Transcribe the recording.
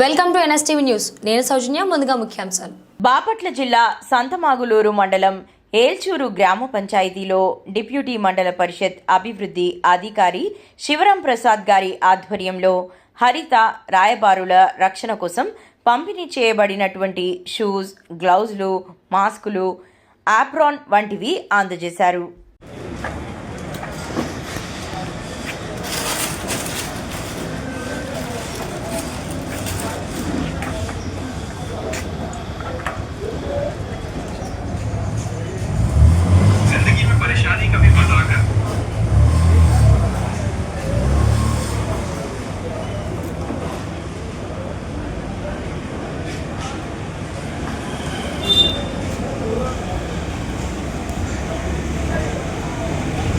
Welcome to NSTV news. నేను సౌజన్య ముందుగా ముఖ్యాంశాలు. బాపట్ల జిల్లా సంతమాగులూరు మండలం ఏల్చూరు గ్రామ పంచాయతీలో డిప్యూటీ మండల పరిషత్ అభివృద్ధి అధికారి శివరాం ప్రసాద్ గారి ఆధ్వర్యంలో హరిత రాయబారుల రక్షణ కోసం పంపిణీ చేయబడినటువంటి షూస్ గ్లౌజులు మాస్కులు ఆప్రాన్ వంటివి అందజేశారు.